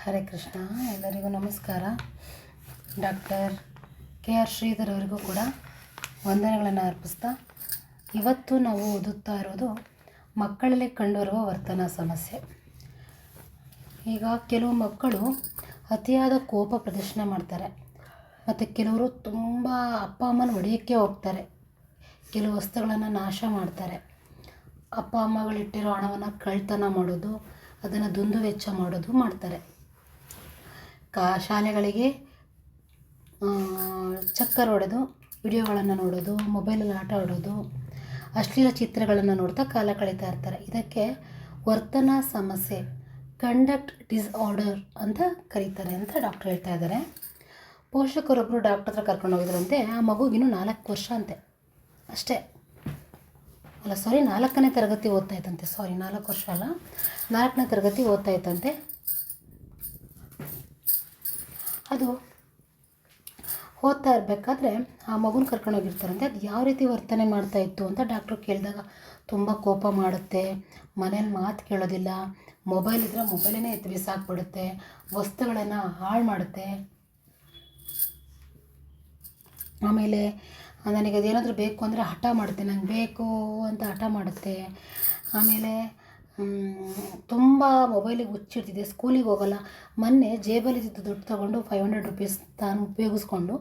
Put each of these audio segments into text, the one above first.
ಹರೇ ಕೃಷ್ಣ, ಎಲ್ಲರಿಗೂ ನಮಸ್ಕಾರ. Doctor K R Sridhar ಅವರಿಗೂ ಕೂಡ ವಂದನೆಗಳನ್ನು ಅರ್ಪಿಸ್ತಾ ಇವತ್ತು ನಾವು ಓದುತ್ತಾ ಇರೋದು ಮಕ್ಕಳಲ್ಲಿ ಕಂಡುಬರುವ ವರ್ತನಾ ಸಮಸ್ಯೆ. ಈಗ ಕೆಲವು ಮಕ್ಕಳು ಅತಿಯಾದ ಕೋಪ ಪ್ರದರ್ಶನ ಮಾಡ್ತಾರೆ. ಮತ್ತು ಕೆಲವರು ತುಂಬ ಅಪ್ಪ ಅಮ್ಮನ ಹೊಡೆಯೋಕ್ಕೆ ಹೋಗ್ತಾರೆ. ಕೆಲವು ವಸ್ತುಗಳನ್ನು ನಾಶ ಮಾಡ್ತಾರೆ. ಅಪ್ಪ ಅಮ್ಮಗಳಿಟ್ಟಿರೋ ಹಣವನ್ನು ಕಳ್ತನ ಮಾಡೋದು, ಅದನ್ನು ದುಂದುವೆಚ್ಚ ಮಾಡೋದು ಮಾಡ್ತಾರೆ. ಕಾ ಶಾಲೆಗಳಿಗೆ ಚಕ್ಕರ್ ಹೊಡೆದು, ವಿಡಿಯೋಗಳನ್ನು ನೋಡೋದು, ಮೊಬೈಲಲ್ಲಿ ಆಟ ಆಡೋದು, ಅಶ್ಲೀಲ ಚಿತ್ರಗಳನ್ನು ನೋಡ್ತಾ ಕಾಲ ಕಳೀತಾ ಇರ್ತಾರೆ. ಇದಕ್ಕೆ ವರ್ತನಾ ಸಮಸ್ಯೆ, ಕಂಡಕ್ಟ್ ಡಿಸ್ಆರ್ಡರ್ ಅಂತ ಕರೀತಾರೆ ಅಂತ ಡಾಕ್ಟ್ರ್ ಹೇಳ್ತಾ ಇದ್ದಾರೆ. ಪೋಷಕರೊಬ್ಬರು ಡಾಕ್ಟ್ರ್ ಹತ್ರ ಕರ್ಕೊಂಡು ಹೋಗಿದ್ರಂತೆ, ಆ ಮಗುಗಿನ್ನೂ ನಾಲ್ಕು ವರ್ಷ ಅಂತೆ. ಅಷ್ಟೇ. ಅಲ್ಲ ಸಾರಿ ನಾಲ್ಕನೇ ತರಗತಿ ಓದ್ತಾ ಇತ್ತಂತೆ ಸಾರಿ ನಾಲ್ಕು ವರ್ಷ ಅಲ್ಲ, ನಾಲ್ಕನೇ ತರಗತಿ ಓದ್ತಾ ಇತ್ತಂತೆ ಅದು ಓದ್ತಾ ಇರಬೇಕಾದ್ರೆ ಆ ಮಗುನ ಕರ್ಕೊಂಡೋಗಿರ್ತಾರಂತೆ ಅದು ಯಾವ ರೀತಿ ವರ್ತನೆ ಮಾಡ್ತಾ ಇತ್ತು ಅಂತ ಡಾಕ್ಟ್ರು ಕೇಳಿದಾಗ ತುಂಬ ಕೋಪ ಮಾಡುತ್ತೆ, ಮನೇಲಿ ಮಾತು ಕೇಳೋದಿಲ್ಲ ಮೊಬೈಲ್ ಇದ್ದರೆ ಮೊಬೈಲನ್ನೇ ಎತ್ತಿ ಬಿಸಾಕ್ಬಿಡುತ್ತೆ, ವಸ್ತುಗಳನ್ನು ಹಾಳು ಮಾಡುತ್ತೆ. ಆಮೇಲೆ ನನಗೆ ಅದೇನಾದರೂ ಬೇಕು ಅಂದರೆ ಹಠ ಮಾಡುತ್ತೆ ನನಗೆ ಬೇಕು ಅಂತ ಹಠ ಮಾಡುತ್ತೆ. ಆಮೇಲೆ ತುಂಬ ಮೊಬೈಲಿಗೆ ಹುಚ್ಚಿಡ್ತಿದೆ ಸ್ಕೂಲಿಗೆ ಹೋಗಲ್ಲ. ಮೊನ್ನೆ ಜೇಬಲ್ಲಿದ್ದು ದುಡ್ಡು ತೊಗೊಂಡು ಫೈವ್ ಹಂಡ್ರೆಡ್ ರುಪೀಸ್ ತಾನು ಉಪಯೋಗಿಸ್ಕೊಂಡು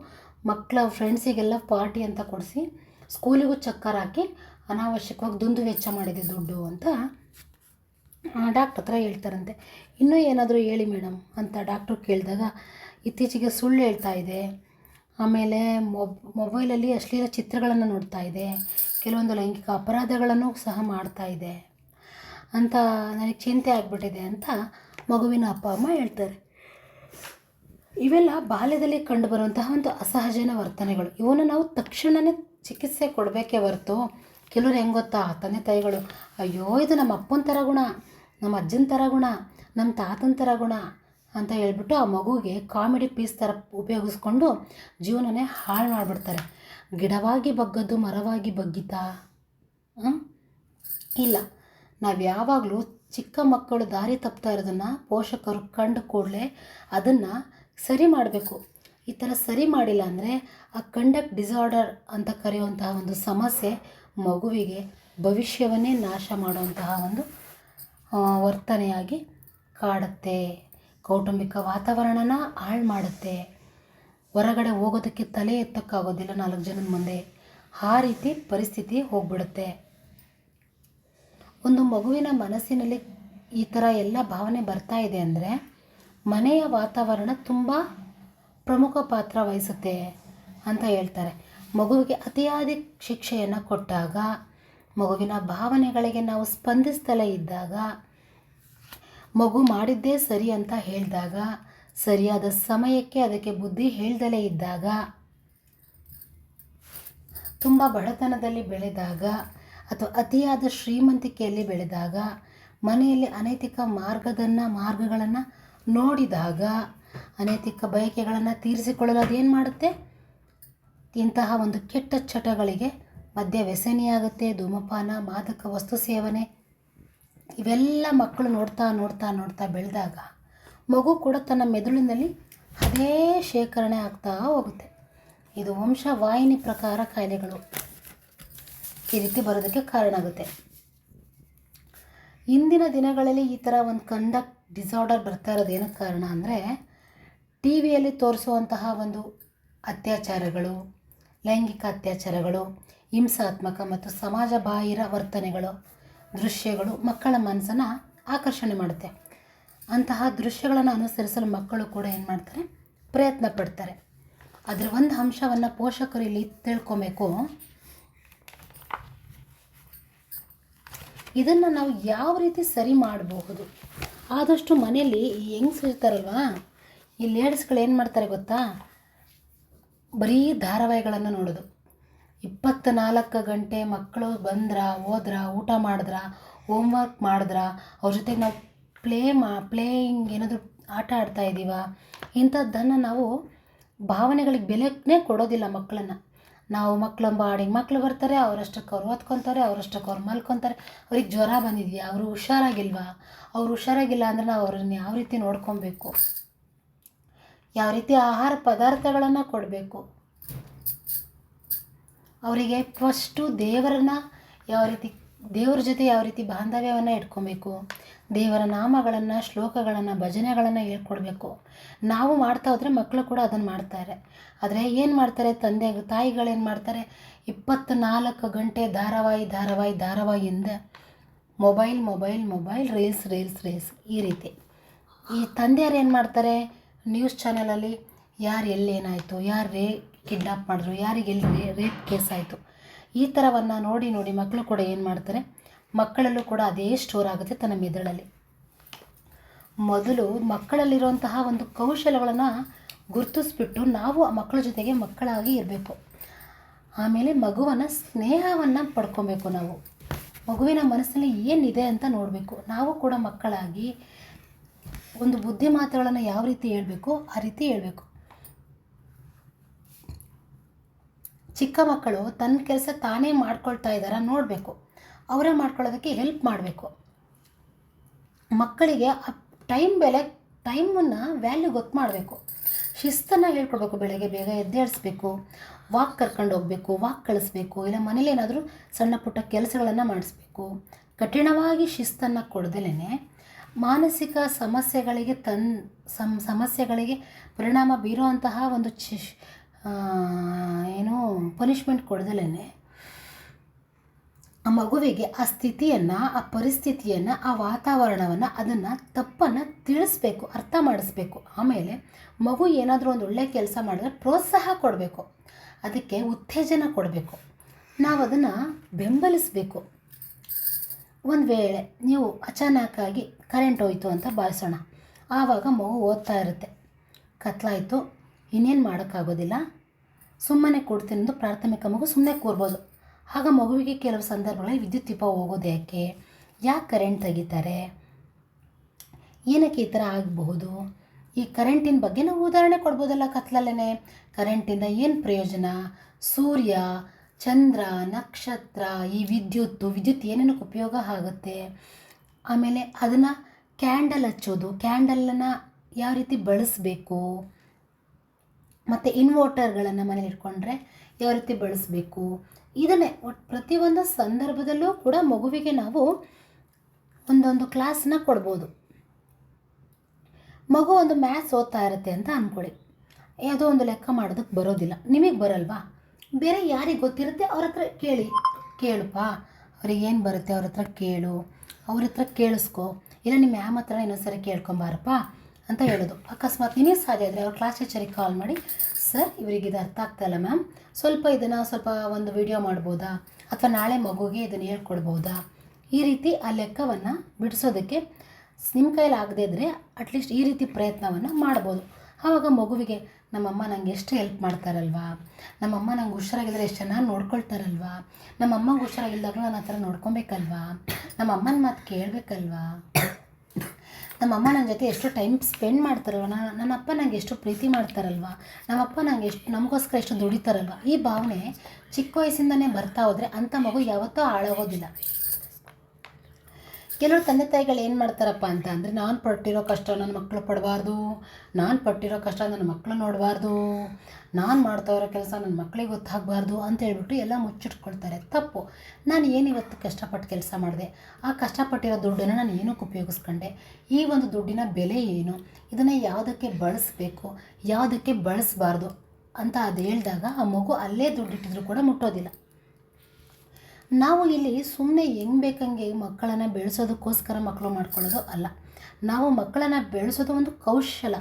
ಮಕ್ಕಳ ಫ್ರೆಂಡ್ಸಿಗೆಲ್ಲ ಪಾರ್ಟಿ ಅಂತ ಕೊಡಿಸಿ ಸ್ಕೂಲಿಗೂ ಚಕ್ಕರ್ ಹಾಕಿ ಅನಾವಶ್ಯಕವಾಗಿ ದುಂದು ವೆಚ್ಚ ಮಾಡಿದೆ ದುಡ್ಡು ಅಂತ ಡಾಕ್ಟ್ರ್ ಹತ್ರ ಹೇಳ್ತಾರಂತೆ. ಇನ್ನೂ ಏನಾದರೂ ಹೇಳಿ ಮೇಡಮ್ ಅಂತ ಡಾಕ್ಟ್ರು ಕೇಳಿದಾಗ ಇತ್ತೀಚೆಗೆ ಸುಳ್ಳು ಹೇಳ್ತಾ ಇದೆ. ಆಮೇಲೆ ಮೊಬ್ ಮೊಬೈಲಲ್ಲಿ ಅಶ್ಲೀಲ ಚಿತ್ರಗಳನ್ನು ನೋಡ್ತಾ ಇದೆ. ಕೆಲವೊಂದು ಲೈಂಗಿಕ ಅಪರಾಧಗಳನ್ನು ಸಹ ಮಾಡ್ತಾ ಇದೆ. ಅಂತ ನನಗೆ ಚಿಂತೆ ಆಗಿಬಿಟ್ಟಿದೆ ಅಂತ ಮಗುವಿನ ಅಪ್ಪ ಅಮ್ಮ ಹೇಳ್ತಾರೆ. ಇವೆಲ್ಲ ಬಾಲ್ಯದಲ್ಲಿ ಕಂಡುಬರುವಂತಹ ಒಂದು ಅಸಹಜನ ವರ್ತನೆಗಳು. ಇವನ್ನು ನಾವು ತಕ್ಷಣವೇ ಚಿಕಿತ್ಸೆ ಕೊಡಬೇಕೇ ಹೊರತು ಕೆಲವ್ರು ಹೆಂಗೆ ಗೊತ್ತಾ? ತಂದೆ ತಾಯಿಗಳು, ಅಯ್ಯೋ, ಇದು ನಮ್ಮ ಅಪ್ಪನ ಥರ ಗುಣ, ನಮ್ಮ ಅಜ್ಜನ ಥರ ಗುಣ, ನಮ್ಮ ತಾತನ ಥರ ಗುಣ ಅಂತ ಹೇಳ್ಬಿಟ್ಟು ಆ ಮಗುಗೆ ಕಾಮಿಡಿ ಪೀಸ್ ಥರ ಉಪಯೋಗಿಸ್ಕೊಂಡು ಜೀವನನೇ ಹಾಳು ಮಾಡಿಬಿಡ್ತಾರೆ. ಗಿಡವಾಗಿ ಬಗ್ಗದ್ದು ಮರವಾಗಿ ಬಗ್ಗಿತಾ? ಇಲ್ಲ. ನಾವು ಯಾವಾಗಲೂ ಚಿಕ್ಕ ಮಕ್ಕಳು ದಾರಿ ತಪ್ತಾ ಇರೋದನ್ನು ಪೋಷಕರು ಕಂಡು ಕೂಡಲೇ ಅದನ್ನು ಸರಿ ಮಾಡಬೇಕು. ಈ ಥರ ಸರಿ ಮಾಡಿಲ್ಲ ಅಂದರೆ ಆ ಕಂಡಕ್ಟ್ ಡಿಸಾರ್ಡರ್ ಅಂತ ಕರೆಯುವಂತಹ ಒಂದು ಸಮಸ್ಯೆ ಮಗುವಿಗೆ ಭವಿಷ್ಯವನ್ನೇ ನಾಶ ಮಾಡುವಂತಹ ಒಂದು ವರ್ತನೆಯಾಗಿ ಕಾಡುತ್ತೆ. ಕೌಟುಂಬಿಕ ವಾತಾವರಣನ ಹಾಳು ಮಾಡುತ್ತೆ. ಹೊರಗಡೆ ಹೋಗೋದಕ್ಕೆ ತಲೆ ಎತ್ತಕ್ಕಾಗೋದಿಲ್ಲ ನಾಲ್ಕು ಜನದ ಮುಂದೆ. ಆ ರೀತಿ ಪರಿಸ್ಥಿತಿ ಹೋಗ್ಬಿಡುತ್ತೆ. ಒಂದು ಮಗುವಿನ ಮನಸ್ಸಿನಲ್ಲಿ ಈ ಥರ ಎಲ್ಲ ಭಾವನೆ ಬರ್ತಾ ಇದೆ ಅಂದರೆ ಮನೆಯ ವಾತಾವರಣ ತುಂಬ ಪ್ರಮುಖ ಪಾತ್ರ ವಹಿಸುತ್ತೆ ಅಂತ ಹೇಳ್ತಾರೆ. ಮಗುವಿಗೆ ಅತಿಯಾದ ಶಿಕ್ಷೆಯನ್ನು ಕೊಟ್ಟಾಗ, ಮಗುವಿನ ಭಾವನೆಗಳಿಗೆ ನಾವು ಸ್ಪಂದಿಸ್ತಲೇ ಇದ್ದಾಗ, ಮಗು ಮಾಡಿದ್ದೇ ಸರಿ ಅಂತ ಹೇಳಿದಾಗ, ಸರಿಯಾದ ಸಮಯಕ್ಕೆ ಅದಕ್ಕೆ ಬುದ್ಧಿ ಹೇಳ್ದಲೇ ಇದ್ದಾಗ, ತುಂಬ ಬಡತನದಲ್ಲಿ ಬೆಳೆದಾಗ ಅಥವಾ ಅತಿಯಾದ ಶ್ರೀಮಂತಿಕೆಯಲ್ಲಿ ಬೆಳೆದಾಗ, ಮನೆಯಲ್ಲಿ ಅನೈತಿಕ ಮಾರ್ಗದನ್ನು, ಮಾರ್ಗಗಳನ್ನು ನೋಡಿದಾಗ, ಅನೈತಿಕ ಬಯಕೆಗಳನ್ನು ತೀರಿಸಿಕೊಳ್ಳಲು ಅದೇನು ಮಾಡುತ್ತೆ? ಇಂತಹ ಒಂದು ಕೆಟ್ಟ ಚಟಗಳಿಗೆ ಮದ್ಯ ವ್ಯಸನಿಯಾಗುತ್ತೆ, ಧೂಮಪಾನ, ಮಾದಕ ವಸ್ತು ಸೇವನೆ. ಇವೆಲ್ಲ ಮಕ್ಕಳು ನೋಡ್ತಾ ನೋಡ್ತಾ ನೋಡ್ತಾ ಬೆಳೆದಾಗ, ಮಗು ಕೂಡ ತನ್ನ ಮೆದುಳಿನಲ್ಲಿ ಅದೇ ಶೇಖರಣೆ ಆಗ್ತಾ ಹೋಗುತ್ತೆ. ಇದು ವಂಶವಾಹಿನಿ ಪ್ರಕಾರ ಕಾಯಿಲೆಗಳು ಈ ರೀತಿ ಬರೋದಕ್ಕೆ ಕಾರಣ ಆಗುತ್ತೆ. ಇಂದಿನ ದಿನಗಳಲ್ಲಿ ಈ ಥರ ಒಂದು ಕಂಡಕ್ಟ್ ಡಿಸಾರ್ಡರ್ ಬರ್ತಾ ಇರೋದು ಏನಕ್ಕೆ ಕಾರಣ ಅಂದರೆ ಟಿ ವಿಯಲ್ಲಿ ತೋರಿಸುವಂತಹ ಒಂದು ಅತ್ಯಾಚಾರಗಳು, ಲೈಂಗಿಕ ಅತ್ಯಾಚಾರಗಳು, ಹಿಂಸಾತ್ಮಕ ಮತ್ತು ಸಮಾಜ ಬಾಹಿರ ವರ್ತನೆಗಳು, ದೃಶ್ಯಗಳು ಮಕ್ಕಳ ಮನಸ್ಸನ್ನು ಆಕರ್ಷಣೆ ಮಾಡುತ್ತೆ. ಅಂತಹ ದೃಶ್ಯಗಳನ್ನು ಅನುಸರಿಸಲು ಮಕ್ಕಳು ಕೂಡ ಏನು ಮಾಡ್ತಾರೆ? ಪ್ರಯತ್ನ ಪಡ್ತಾರೆ. ಅದರ ಒಂದು ಅಂಶವನ್ನು ಪೋಷಕರು ಇಲ್ಲಿ ತಿಳ್ಕೊಬೇಕು. ಇದನ್ನು ನಾವು ಯಾವ ರೀತಿ ಸರಿ ಮಾಡಬಹುದು? ಆದಷ್ಟು ಮನೆಯಲ್ಲಿ ಈ ಹೆಂಗ್ಸ್ ಇರ್ತಾರಲ್ವಾ? ಈ ಲೇಡೀಸ್ಗಳು ಏನು ಮಾಡ್ತಾರೆ ಗೊತ್ತಾ? ಬರೀ ಧಾರಾವಾಹಿಗಳನ್ನು ನೋಡೋದು. ಇಪ್ಪತ್ತ ನಾಲ್ಕು ಗಂಟೆ ಮಕ್ಕಳು ಬಂದ್ರ, ಹೋದ್ರ, ಊಟ ಮಾಡಿದ್ರ ಹೋಮ್ವರ್ಕ್ ಮಾಡಿದ್ರ, ಅವ್ರ ಜೊತೆಗೆ ನಾವು ಪ್ಲೇ ಮಾ ಪ್ಲೇಯಿಂಗ್ ಏನಾದರೂ ಆಟ ಆಡ್ತಾ ಇದ್ದೀವ ಇಂಥದ್ದನ್ನು ನಾವು ಭಾವನೆಗಳಿಗೆ ಬೆಲೆನೇ ಕೊಡೋದಿಲ್ಲ ಮಕ್ಕಳನ್ನು. ನಾವು ಮಕ್ಳು ಬಾಡಿಗೆ ಮಕ್ಳು ಬರ್ತಾರೆ ಅವರಷ್ಟಕ್ಕೆ ಅವ್ರು ಓದ್ಕೊತಾರೆ ಅವರಷ್ಟಕ್ಕೆ ಅವ್ರು ಮಲ್ಕೊತಾರೆ. ಅವ್ರಿಗೆ ಜ್ವರ ಬಂದಿದೆಯಾ? ಅವರು ಹುಷಾರಾಗಿಲ್ವಾ? ಅವ್ರು ಹುಷಾರಾಗಿಲ್ಲ ಅಂದರೆ ನಾವು ಅವ್ರನ್ನ ಯಾವ ರೀತಿ ನೋಡ್ಕೊಬೇಕು? ಯಾವ ರೀತಿ ಆಹಾರ ಪದಾರ್ಥಗಳನ್ನು ಕೊಡಬೇಕು? ಅವರಿಗೆ ಫಸ್ಟು ದೇವರನ್ನ ಯಾವ ರೀತಿ, ದೇವ್ರ ಜೊತೆ ಯಾವ ರೀತಿ ಬಾಂಧವ್ಯವನ್ನು ಇಟ್ಕೊಬೇಕು? ದೇವರ ನಾಮಗಳನ್ನು, ಶ್ಲೋಕಗಳನ್ನು, ಭಜನೆಗಳನ್ನು ಹೇಳ್ಕೊಡ್ಬೇಕು. ನಾವು ಮಾಡ್ತಾ ಹೋದರೆ ಮಕ್ಕಳು ಕೂಡ ಅದನ್ನು ಮಾಡ್ತಾರೆ. ಆದರೆ ಏನು ಮಾಡ್ತಾರೆ ತಂದೆ ತಾಯಿಗಳೇನು ಮಾಡ್ತಾರೆ? ಇಪ್ಪತ್ತ್ನಾಲ್ಕು ಗಂಟೆ ಧಾರಾವಾಹಿ ಧಾರಾವಾಹಿ ಧಾರಾವಾಹಿಯಿಂದ mobile mobile mobile, reels reels reels ಈ ರೀತಿ. ಈ ತಂದೆಯರು ಏನು ಮಾಡ್ತಾರೆ? ನ್ಯೂಸ್ ಚಾನಲಲ್ಲಿ ಯಾರು ಎಲ್ಲೇನಾಯಿತು ಯಾರು ರೇ ಕಿಡ್ನಾಪ್ ಮಾಡಿದ್ರು, ಯಾರಿಗೆ ಎಲ್ಲಿ ರೇಪ್ ಕೇಸ್ ಆಯಿತು. ಈ ಥರವನ್ನು ನೋಡಿ ನೋಡಿ ಮಕ್ಕಳು ಕೂಡ ಏನು ಮಾಡ್ತಾರೆ? ಮಕ್ಕಳಲ್ಲೂ ಕೂಡ ಅದೇ ಸ್ಟೋರ್ ಆಗುತ್ತೆ ತನ್ನ ಮೆದುಳಲ್ಲಿ. ಮೊದಲು ಮಕ್ಕಳಲ್ಲಿರುವಂತಹ ಒಂದು ಕೌಶಲಗಳನ್ನು ಗುರುತಿಸ್ಬಿಟ್ಟು ನಾವು ಆ ಮಕ್ಕಳ ಜೊತೆಗೆ ಮಕ್ಕಳಾಗಿ ಇರಬೇಕು. ಆಮೇಲೆ ಮಗುವನ್ನು ಸ್ನೇಹವನ್ನು ಪಡ್ಕೊಬೇಕು ನಾವು. ಮಗುವಿನ ಮನಸ್ಸಲ್ಲಿ ಏನಿದೆ ಅಂತ ನೋಡಬೇಕು. ನಾವು ಕೂಡ ಮಕ್ಕಳಾಗಿ ಒಂದು ಬುದ್ಧಿ ಮಾತುಗಳನ್ನು ಯಾವ ರೀತಿ ಹೇಳಬೇಕು ಆ ರೀತಿ ಹೇಳಬೇಕು. ಚಿಕ್ಕ ಮಕ್ಕಳು ತನ್ನ ಕೆಲಸ ತಾನೇ ಮಾಡ್ಕೊಳ್ತಾ ಇದ್ದಾರ ನೋಡಬೇಕು. ಅವರೇ ಮಾಡ್ಕೊಳ್ಳೋದಕ್ಕೆ ಹೆಲ್ಪ್ ಮಾಡಬೇಕು. ಮಕ್ಕಳಿಗೆ ಟೈಮ್ ಬೆಲೆ ಟೈಮನ್ನು ವ್ಯಾಲ್ಯೂ ಗೊತ್ತು ಮಾಡಬೇಕು. ಶಿಸ್ತನ್ನು ಹೇಳ್ಕೊಡ್ಬೇಕು ಬೆಳಗ್ಗೆ ಬೇಗ ಎದ್ದೇಳಿಸ್ಬೇಕು ವಾಕ್ ಕರ್ಕೊಂಡು ಹೋಗಬೇಕು ವಾಕ್ ಕಳಿಸ್ಬೇಕು, ಇಲ್ಲ ಮನೇಲಿ ಏನಾದರೂ ಸಣ್ಣ ಪುಟ್ಟ ಕೆಲಸಗಳನ್ನು ಮಾಡಿಸ್ಬೇಕು. ಕಠಿಣವಾಗಿ ಶಿಸ್ತನ್ನು ಕೊಡ್ದಲೇ ಮಾನಸಿಕ ಸಮಸ್ಯೆಗಳಿಗೆ ತನ್, ಸಮ್, ಸಮಸ್ಯೆಗಳಿಗೆ ಪರಿಣಾಮ ಬೀರುವಂತಹ ಒಂದು ಏನು ಪನಿಷ್ಮೆಂಟ್ ಕೊಡ್ದಲೇ ಆ ಮಗುವಿಗೆ ಆ ಸ್ಥಿತಿಯನ್ನು, ಆ ಪರಿಸ್ಥಿತಿಯನ್ನು, ಆ ವಾತಾವರಣವನ್ನು ಅದನ್ನು ತಪ್ಪನ್ನು ತಿಳಿಸ್ಬೇಕು, ಅರ್ಥ ಮಾಡಿಸ್ಬೇಕು. ಆಮೇಲೆ ಮಗು ಏನಾದರೂ ಒಂದು ಒಳ್ಳೆಯ ಕೆಲಸ ಮಾಡಿದ್ರೆ ಪ್ರೋತ್ಸಾಹ ಕೊಡಬೇಕು. ಅದಕ್ಕೆ ಉತ್ತೇಜನ ಕೊಡಬೇಕು. ನಾವು ಅದನ್ನು ಬೆಂಬಲಿಸಬೇಕು. ಒಂದು ವೇಳೆ ನೀವು ಅಚಾನಕ್ಕಾಗಿ ಕರೆಂಟ್ ಹೋಯ್ತು ಅಂತ ಭಾವಿಸೋಣ. ಆವಾಗ ಮಗು ಓದ್ತಾ ಇರುತ್ತೆ. ಕತ್ಲಾಯಿತು, ಇನ್ನೇನು ಮಾಡೋಕ್ಕಾಗೋದಿಲ್ಲ. ಸುಮ್ಮನೆ ಕೊಡ್ತೀನಿ ಪ್ರಾಥಮಿಕ ಮಗು ಸುಮ್ಮನೆ ಕೂರ್ಬೋದು. ಆಗ ಮಗುವಿಗೆ ಕೆಲವು ಸಂದರ್ಭಗಳಲ್ಲಿ ವಿದ್ಯುತ್ ದೀಪ ಹೋಗೋದು ಯಾಕೆ? ಯಾಕೆ ಕರೆಂಟ್ ತೆಗಿತಾರೆ? ಏನಕ್ಕೆ ಈ ಥರ ಆಗಬಹುದು? ಈ ಕರೆಂಟಿನ ಬಗ್ಗೆ ನಾವು ಉದಾಹರಣೆ ಕೊಡ್ಬೋದಲ್ಲ ಕತ್ಲಲ್ಲೇ ಕರೆಂಟಿಂದ ಏನು ಪ್ರಯೋಜನ? ಸೂರ್ಯ, ಚಂದ್ರ, ನಕ್ಷತ್ರ, ಈ ವಿದ್ಯುತ್ತು ವಿದ್ಯುತ್ ಏನೇನಕ್ಕೆ ಉಪಯೋಗ ಆಗುತ್ತೆ? ಆಮೇಲೆ ಅದನ್ನು ಕ್ಯಾಂಡಲ್ ಹಚ್ಚೋದು. ಕ್ಯಾಂಡಲನ್ನು ಯಾವ ರೀತಿ ಬಳಸಬೇಕು? ಮತ್ತು ಇನ್ವರ್ಟರ್ಗಳನ್ನು ಮನೇಲಿ ಇಟ್ಕೊಂಡ್ರೆ ಯಾವ ರೀತಿ ಬಳಸಬೇಕು? ಇದನ್ನೇ ಪ್ರತಿಯೊಂದು ಸಂದರ್ಭದಲ್ಲೂ ಕೂಡ ಮಗುವಿಗೆ ನಾವು ಒಂದೊಂದು ಕ್ಲಾಸ್ನ ಕೊಡ್ಬೋದು. ಮಗು ಒಂದು ಮ್ಯಾಥ್ಸ್ ಓದ್ತಾ ಇರುತ್ತೆ ಅಂತ ಅಂದ್ಕೊಳ್ಳಿ ಯಾವುದೋ ಒಂದು ಲೆಕ್ಕ ಮಾಡೋದಕ್ಕೆ ಬರೋದಿಲ್ಲ. ನಿಮಗೆ ಬರಲ್ವಾ? ಬೇರೆ ಯಾರಿಗೆ ಗೊತ್ತಿರುತ್ತೆ ಅವ್ರ ಹತ್ರ ಕೇಳಿ. ಕೇಳುಪ್ಪ, ಅವ್ರಿಗೆ ಏನು ಬರುತ್ತೆ ಅವ್ರ ಹತ್ರ ಕೇಳು. ಅವ್ರ ಹತ್ರ ಕೇಳಿಸ್ಕೊ. ಇಲ್ಲ ನಿಮ್ಮ ಮ್ಯಾಮ್ ಹತ್ರ ಇನ್ನೊಂದ್ಸರಿ ಕೇಳ್ಕೊಂಬಾರಪ್ಪ. ಅಂತ ಹೇಳೋದು. ಅಕಸ್ಮಾತ್ ನಿಮಗೆ ಸಾಧ್ಯ ಆದರೆ ಅವ್ರ ಕ್ಲಾಸ್ ಟೀಚರಿಗೆ ಕಾಲ್ ಮಾಡಿ ಸರ್ ಇವರಿಗೆ ಇದು ಅರ್ಥ ಆಗ್ತಾ ಇಲ್ಲ ಮ್ಯಾಮ್ ಸ್ವಲ್ಪ ಇದನ್ನು ಸ್ವಲ್ಪ ಒಂದು ವಿಡಿಯೋ ಮಾಡ್ಬೋದಾ? ಅಥವಾ ನಾಳೆ ಮಗುಗೆ ಇದನ್ನು ಹೇಳ್ಕೊಡ್ಬೋದಾ? ಈ ರೀತಿ ಆ ಲೆಕ್ಕವನ್ನು ಬಿಡಿಸೋದಕ್ಕೆ ನಿಮ್ಮ ಕೈಯಲ್ಲಿ ಆಗದೇ ಇದ್ದರೆ ಅಟ್ಲೀಸ್ಟ್ ಈ ರೀತಿ ಪ್ರಯತ್ನವನ್ನು ಮಾಡ್ಬೋದು. ಆವಾಗ ಮಗುವಿಗೆ, ನಮ್ಮಮ್ಮ ನಂಗೆ ಎಷ್ಟು ಹೆಲ್ಪ್ ಮಾಡ್ತಾರಲ್ವಾ? ನಮ್ಮಮ್ಮ ನಂಗೆ ಹುಷಾರಾಗಿದ್ದರೆ ಎಷ್ಟು ಚೆನ್ನಾಗಿ ನೋಡ್ಕೊಳ್ತಾರಲ್ವಾ? ನಮ್ಮಮ್ಮಂಗೆ ಹುಷಾರಾಗಿಲ್ದಾಗ ನಾನು ಆ ಥರ ನೋಡ್ಕೊಬೇಕಲ್ವಾ? ನಮ್ಮ ಅಮ್ಮನ ಮಾತು ಕೇಳಬೇಕಲ್ವಾ? ನಮ್ಮಮ್ಮ ನನ್ನ ಜೊತೆ ಎಷ್ಟು ಟೈಮ್ ಸ್ಪೆಂಡ್ ಮಾಡ್ತಾರಲ್ವ? ನನ್ನ ನನ್ನಪ್ಪ ನಂಗೆ ಎಷ್ಟು ಪ್ರೀತಿ ಮಾಡ್ತಾರಲ್ವ? ನಮ್ಮಪ್ಪ ನಂಗೆ ಎಷ್ಟು ನಮಗೋಸ್ಕರ ಎಷ್ಟು ದುಡಿತಾರಲ್ವ? ಈ ಭಾವನೆ ಚಿಕ್ಕ ವಯಸ್ಸಿಂದನೇ ಬರ್ತಾ ಹೋದರೆ ಅಂಥ ಮಗು ಯಾವತ್ತೂ ಹಾಳಾಗೋದಿಲ್ಲ. ಕೆಲವರು ತಂದೆ ತಾಯಿಗಳು ಏನು ಮಾಡ್ತಾರಪ್ಪ ಅಂತ ಅಂದರೆ, ನಾನು ಪಟ್ಟಿರೋ ಕಷ್ಟ ನನ್ನ ಮಕ್ಕಳು ಪಡಬಾರ್ದು, ನಾನು ಪಟ್ಟಿರೋ ಕಷ್ಟ ನನ್ನ ಮಕ್ಕಳು ನೋಡಬಾರ್ದು, ನಾನು ಮಾಡ್ತಾ ಇರೋ ಕೆಲಸ ನನ್ನ ಮಕ್ಕಳಿಗೆ ಗೊತ್ತಾಗಬಾರ್ದು ಅಂತ ಹೇಳ್ಬಿಟ್ಟು ಎಲ್ಲ ಮುಚ್ಚಿಟ್ಕೊಳ್ತಾರೆ. ತಪ್ಪು. ನಾನು ಏನು ಇವತ್ತು ಕಷ್ಟಪಟ್ಟು ಕೆಲಸ ಮಾಡಿದೆ? ಆ ಕಷ್ಟಪಟ್ಟಿರೋ ದುಡ್ಡನ್ನು ನಾನು ಏನಕ್ಕೆ ಉಪಯೋಗಿಸ್ಕೊಂಡೆ? ಈ ಒಂದು ದುಡ್ಡಿನ ಬೆಲೆ ಏನು? ಇದನ್ನು ಯಾವುದಕ್ಕೆ ಬಳಸಬೇಕು? ಯಾವುದಕ್ಕೆ ಬಳಸಬಾರ್ದು? ಅಂತ ಅದು ಹೇಳಿದಾಗ ಆ ಮಗು ಅಲ್ಲೇ ದುಡ್ಡಿಟ್ಟಿದ್ರು ಕೂಡ ಮುಟ್ಟೋದಿಲ್ಲ. ನಾವು ಇಲ್ಲಿ ಸುಮ್ಮನೆ ಹೆಂಗೆ ಬೇಕಂಗೆ ಮಕ್ಕಳನ್ನು ಬೆಳೆಸೋದಕ್ಕೋಸ್ಕರ ಮಕ್ಕಳು ಮಾಡ್ಕೊಳ್ಳೋದು ಅಲ್ಲ. ನಾವು ಮಕ್ಕಳನ್ನು ಬೆಳೆಸೋದು ಒಂದು ಕೌಶಲ,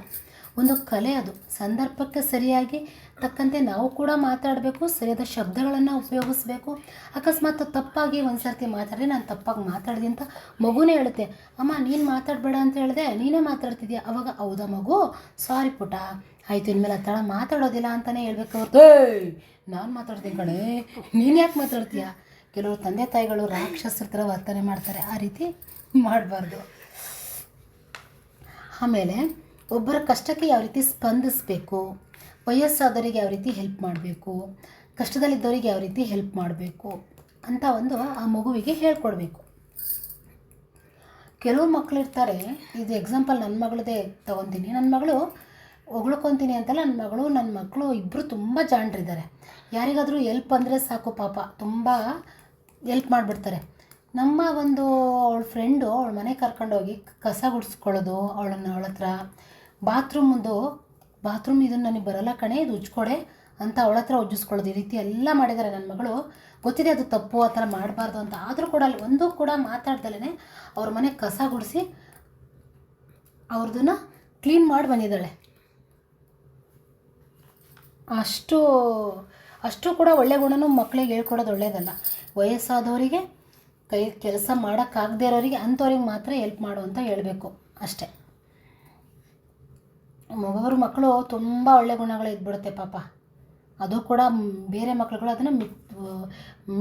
ಒಂದು ಕಲೆ ಅದು. ಸಂದರ್ಭಕ್ಕೆ ಸರಿಯಾಗಿ ತಕ್ಕಂತೆ ನಾವು ಕೂಡ ಮಾತಾಡಬೇಕು, ಸರಿಯಾದ ಶಬ್ದಗಳನ್ನು ಉಪಯೋಗಿಸ್ಬೇಕು. ಅಕಸ್ಮಾತ್ ತಪ್ಪಾಗಿ ಒಂದು ಸರ್ತಿ ಮಾತಾಡಿದ್ರೆ ನಾನು ತಪ್ಪಾಗಿ ಮಾತಾಡಿದೆ ಅಂತ ಮಗುನೇ ಹೇಳುತ್ತೆ. ಅಮ್ಮ, ನೀನು ಮಾತಾಡಬೇಡ ಅಂತ ಹೇಳಿದೆ, ನೀನೇ ಮಾತಾಡ್ತಿದ್ಯಾ? ಅವಾಗ, ಹೌದಾ ಮಗು? ಸಾರಿ ಪುಟ ಆಯಿತು ಇನ್ಮೇಲೆ ಆ ಥರ ಮಾತಾಡೋದಿಲ್ಲ ಅಂತಲೇ ಹೇಳ್ಬೇಕು. ಅವ್ರದ್ದು ನಾನು ಮಾತಾಡ್ತೀನಿ ಕಣೆ, ನೀನು ಯಾಕೆ ಮಾತಾಡ್ತೀಯಾ? ಕೆಲವರು ತಂದೆ ತಾಯಿಗಳು ರಾಕ್ಷಸರ ಥರ ವರ್ತನೆ ಮಾಡ್ತಾರೆ, ಆ ರೀತಿ ಮಾಡಬಾರ್ದು. ಆಮೇಲೆ ಒಬ್ಬರ ಕಷ್ಟಕ್ಕೆ ಯಾವ ರೀತಿ ಸ್ಪಂದಿಸಬೇಕು, ವಯಸ್ಸಾದವರಿಗೆ ಯಾವ ರೀತಿ ಹೆಲ್ಪ್ ಮಾಡಬೇಕು, ಕಷ್ಟದಲ್ಲಿದ್ದವರಿಗೆ ಯಾವ ರೀತಿ ಹೆಲ್ಪ್ ಮಾಡಬೇಕು ಅಂತ ಒಂದು ಆ ಮಗುವಿಗೆ ಹೇಳ್ಕೊಡ್ಬೇಕು. ಕೆಲವು ಮಕ್ಕಳಿರ್ತಾರೆ ಇದು ಎಕ್ಸಾಂಪಲ್ ನನ್ನ ಮಗಳದೇ ತೊಗೊತೀನಿ ನನ್ನ ಮಗಳು ಹೊಗಳ್ಕೊತೀನಿ ಅಂತಲ್ಲ ನನ್ನ ಮಗಳು ನನ್ನ ಮಕ್ಕಳು ಇಬ್ಬರು ತುಂಬ ಜಾಣರಿದ್ದಾರೆ ಯಾರಿಗಾದರೂ ಎಲ್ಪ್ ಅಂದರೆ ಸಾಕು ಪಾಪ, ತುಂಬ ಎಲ್ಪ್ ಮಾಡಿಬಿಡ್ತಾರೆ. ನಮ್ಮ ಒಂದು ಅವಳ ಫ್ರೆಂಡು ಅವಳ ಮನೆ ಕರ್ಕೊಂಡೋಗಿ ಕಸ ಗುಡಿಸ್ಕೊಳ್ಳೋದು, ಅವಳನ್ನು ಅವಳ ಹತ್ರ. ಬಾತ್ರೂಮ್ದು ಬಾತ್ರೂಮ್ ಇದನ್ನು ನನಗೆ ಬರಲ್ಲ ಕಣೆ, ಇದು ಉಜ್ಕೊಡೆ ಅಂತ ಅವಳ ಹತ್ರ ಉಜ್ಜಿಸ್ಕೊಳ್ಳೋದು. ಈ ರೀತಿ ಎಲ್ಲ ಮಾಡಿದ್ದಾರೆ ನನ್ನ ಮಗಳು. ಗೊತ್ತಿದೆ ಅದು ತಪ್ಪು, ಆ ಥರ ಮಾಡಬಾರ್ದು ಅಂತ. ಆದರೂ ಕೂಡ ಅಲ್ಲಿ ಒಂದು ಕೂಡ ಮಾತಾಡ್ದಲೇ ಅವ್ರ ಮನೆ ಕಸ ಗುಡಿಸಿ ಅವ್ರದನ್ನ ಕ್ಲೀನ್ ಮಾಡಿ ಬಂದಿದ್ದಾಳೆ. ಅಷ್ಟು ಅಷ್ಟು ಕೂಡ ಒಳ್ಳೆ ಗುಣನೂ ಮಕ್ಕಳಿಗೆ ಹೇಳ್ಕೊಡೋದು ಒಳ್ಳೆಯದಲ್ಲ ವಯಸ್ಸಾದವರಿಗೆ ಕೈ ಕೆಲಸ ಮಾಡೋಕ್ಕಾಗದೇ ಇರೋರಿಗೆ ಅಂಥವ್ರಿಗೆ ಮಾತ್ರ ಹೆಲ್ಪ್ ಮಾಡು ಅಂತ ಹೇಳಬೇಕು ಅಷ್ಟೇ. ಮಗವ್ರ ಮಕ್ಕಳು ತುಂಬ ಒಳ್ಳೆ ಗುಣಗಳು ಇದ್ಬಿಡುತ್ತೆ ಪಾಪ. ಅದು ಕೂಡ ಮ್, ಬೇರೆ ಮಕ್ಕಳುಗಳು ಅದನ್ನು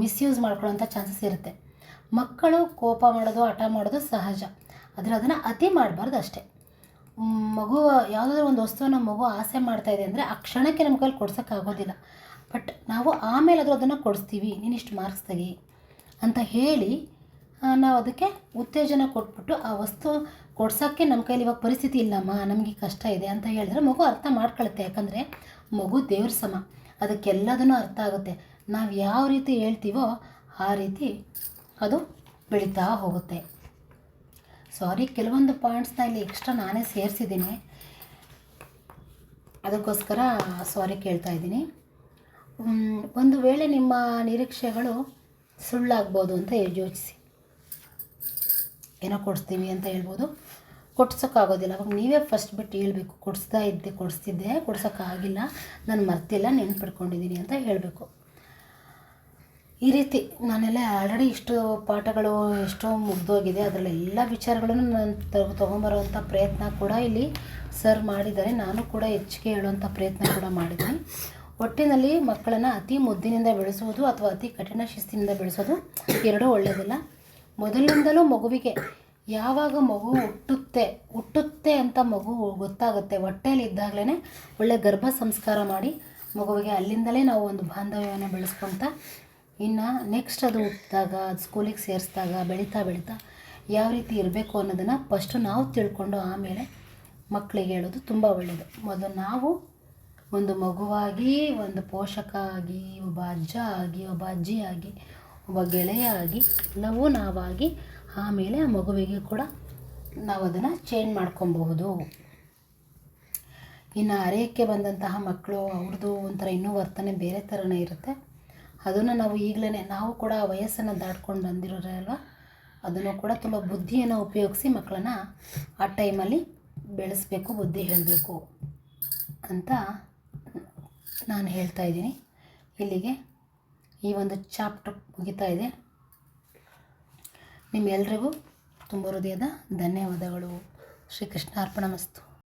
ಮಿಸ್ಯೂಸ್ ಮಾಡ್ಕೊಳ್ಳೋಂಥ ಚಾನ್ಸಸ್ ಇರುತ್ತೆ. ಮಕ್ಕಳು ಕೋಪ ಮಾಡೋದು ಹಠ ಮಾಡೋದು ಸಹಜ. ಆದರೆ ಅದನ್ನು ಅತಿ ಮಾಡಬಾರ್ದು ಅಷ್ಟೇ. ಮ್, ಮಗು ಯಾವುದಾದ್ರೂ ಒಂದು ವಸ್ತುವನ್ನು ಮಗು ಆಸೆ ಮಾಡ್ತಾಯಿದೆ ಅಂದರೆ ಆ ಕ್ಷಣಕ್ಕೆ ನಮ್ಮ ಕೈಲಿ ಕೊಡ್ಸೋಕ್ಕಾಗೋದಿಲ್ಲ. ಬಟ್ ನಾವು ಆಮೇಲೆ ಅದನ್ನು ಕೊಡಿಸ್ತೀವಿ ನೀನಿಷ್ಟು ಮಾರ್ಕ್ಸ್ ತೆಗಿ ಅಂತ ಹೇಳಿ ನಾವು ಅದಕ್ಕೆ ಉತ್ತೇಜನ ಕೊಟ್ಬಿಟ್ಟು ಆ ವಸ್ತು ಕೊಡ್ಸೋಕ್ಕೆ ನಮ್ಮ ಕೈಲಿ ಇವಾಗ ಪರಿಸ್ಥಿತಿ ಇಲ್ಲಮ್ಮ, ನಮಗೆ ಕಷ್ಟ ಇದೆ ಅಂತ ಹೇಳಿದ್ರೆ ಮಗು ಅರ್ಥ ಮಾಡ್ಕೊಳುತ್ತೆ. ಯಾಕಂದರೆ ಮಗು ದೇವ್ರ ಸಮ, ಅದಕ್ಕೆಲ್ಲದನ್ನು ಅರ್ಥ ಆಗುತ್ತೆ. ನಾವು ಯಾವ ರೀತಿ ಹೇಳ್ತೀವೋ ಆ ರೀತಿ ಅದು ಬೆಳೀತಾ ಹೋಗುತ್ತೆ. ಸಾರಿ ಕೆಲವೊಂದು ಪಾಯಿಂಟ್ಸ್ನ ಇಲ್ಲಿ ಎಕ್ಸ್ಟ್ರಾ ನಾನೇ ಸೇರಿಸಿದ್ದೀನಿ. ಅದಕ್ಕೋಸ್ಕರ ಸಾರಿ ಕೇಳ್ತಾ ಇದ್ದೀನಿ. ಒಂದು ವೇಳೆ ನಿಮ್ಮ ನಿರೀಕ್ಷೆಗಳು ಸುಳ್ಳಾಗ್ಬೋದು ಅಂತ ಯೋಚಿಸಿ. ಏನೋ ಕೊಡಿಸ್ತೀವಿ ಅಂತ ಹೇಳ್ಬೋದು. ಕೊಡ್ಸೋಕ್ಕಾಗೋದಿಲ್ಲ. ಅವಾಗ ನೀವೇ ಫಸ್ಟ್ ಬಿಟ್ಟು ಹೇಳಬೇಕು. ಕೊಡಿಸ್ತಾ ಇದ್ದೆ, ಕೊಡಿಸ್ತಿದ್ದೆ, ಕೊಡ್ಸೋಕ್ಕಾಗಿಲ್ಲ. ನಾನು ಮರ್ತಿಲ್ಲ ನೆನ್ಪಿಡ್ಕೊಂಡಿದ್ದೀನಿ ಅಂತ ಹೇಳಬೇಕು. ಈ ರೀತಿ ನಾನೆಲ್ಲ ಆಲ್ರೆಡಿ ಇಷ್ಟು ಪಾಠಗಳು ಎಷ್ಟೋ ಮುಗ್ದೋಗಿದೆ. ಅದರಲ್ಲಿ ಎಲ್ಲ ವಿಚಾರಗಳನ್ನು ನಾನು ತಗೊ ತೊಗೊಂಬರೋವಂಥ ಪ್ರಯತ್ನ ಕೂಡ ಇಲ್ಲಿ ಸರ್ ಮಾಡಿದ್ದಾರೆ. ನಾನು ಕೂಡ ಹೆಚ್ಚಿಗೆ ಹೇಳುವಂಥ ಪ್ರಯತ್ನ ಕೂಡ ಮಾಡಿದ್ದೀನಿ. ಒಟ್ಟಿನಲ್ಲಿ ಮಕ್ಕಳನ್ನು ಅತಿ ಮುದ್ದಿನಿಂದ ಬೆಳೆಸುವುದು ಅಥವಾ ಅತಿ ಕಠಿಣ ಶಿಸ್ತಿನಿಂದ ಬೆಳೆಸೋದು ಎರಡೂ ಒಳ್ಳೆಯದಿಲ್ಲ ಮೊದಲಿನಿಂದಲೂ ಮಗುವಿಗೆ ಯಾವಾಗ ಮಗು ಹುಟ್ಟುತ್ತೆ ಹುಟ್ಟುತ್ತೆ ಅಂತ ಮಗು ಗೊತ್ತಾಗುತ್ತೆ. ಹೊಟ್ಟೆಯಲ್ಲಿ ಇದ್ದಾಗಲೇ ಒಳ್ಳೆ ಗರ್ಭ ಸಂಸ್ಕಾರ ಮಾಡಿ ಮಗುವಿಗೆ ಅಲ್ಲಿಂದಲೇ ನಾವು ಒಂದು ಬಾಂಧವ್ಯವನ್ನು ಬೆಳೆಸ್ಕೊತ, ಇನ್ನು ನೆಕ್ಸ್ಟ್ ಅದು ಹುಟ್ಟಿದಾಗ, ಅದು ಸ್ಕೂಲಿಗೆ ಸೇರಿಸಿದಾಗ, ಬೆಳೀತಾ ಬೆಳೀತಾ ಯಾವ ರೀತಿ ಇರಬೇಕು ಅನ್ನೋದನ್ನು ಫಸ್ಟು ನಾವು ತಿಳ್ಕೊಂಡು ಆಮೇಲೆ ಮಕ್ಕಳಿಗೆ ಹೇಳೋದು ತುಂಬ ಒಳ್ಳೆಯದು ಮೊದಲು ನಾವು ಒಂದು ಮಗುವಾಗಿ, ಒಂದು ಪೋಷಕ ಆಗಿ ಒಬ್ಬ ಅಜ್ಜ ಆಗಿ, ಒಬ್ಬ ಅಜ್ಜಿ ಆಗಿ ಒಬ್ಬ ಗೆಳೆಯ ಆಗಿ ಎಲ್ಲವೂ ನಾವಾಗಿ ಆಮೇಲೆ ಆ ಮಗುವಿಗೆ ಕೂಡ ನಾವು ಅದನ್ನು ಚೇಂಜ್ ಮಾಡ್ಕೊಬಹುದು. ಇನ್ನು ಅರೆಯಕ್ಕೆ ಬಂದಂತಹ ಮಕ್ಕಳು ಅವ್ರದ್ದು ಒಂಥರ ಇನ್ನೂ ವರ್ತನೆ ಬೇರೆ ಥರನೇ ಇರುತ್ತೆ. ಅದನ್ನು ನಾವು ಈಗಲೇ ನಾವು ಕೂಡ ಆ ವಯಸ್ಸನ್ನು ದಾಟ್ಕೊಂಡು ಬಂದಿರೋರೆ ಅಲ್ವಾ? ಅದನ್ನು ಕೂಡ ತುಂಬ ಬುದ್ಧಿಯನ್ನು ಉಪಯೋಗಿಸಿ ಮಕ್ಕಳನ್ನ ಆ ಟೈಮಲ್ಲಿ ಬೆಳೆಸಬೇಕು, ಬುದ್ಧಿ ಹೇಳಬೇಕು ಅಂತ ನಾನು ಹೇಳ್ತಾ ಇದ್ದೀನಿ. ಇಲ್ಲಿಗೆ ಈ ಒಂದು ಚಾಪ್ಟರ್ ಮುಗಿತಾ ಇದೆ. ನಿಮ್ಮೆಲ್ರಿಗೂ ತುಂಬ ಹೃದಯದ ಧನ್ಯವಾದಗಳು. ಶ್ರೀಕೃಷ್ಣ ಅರ್ಪಣ ಮಸ್ತು.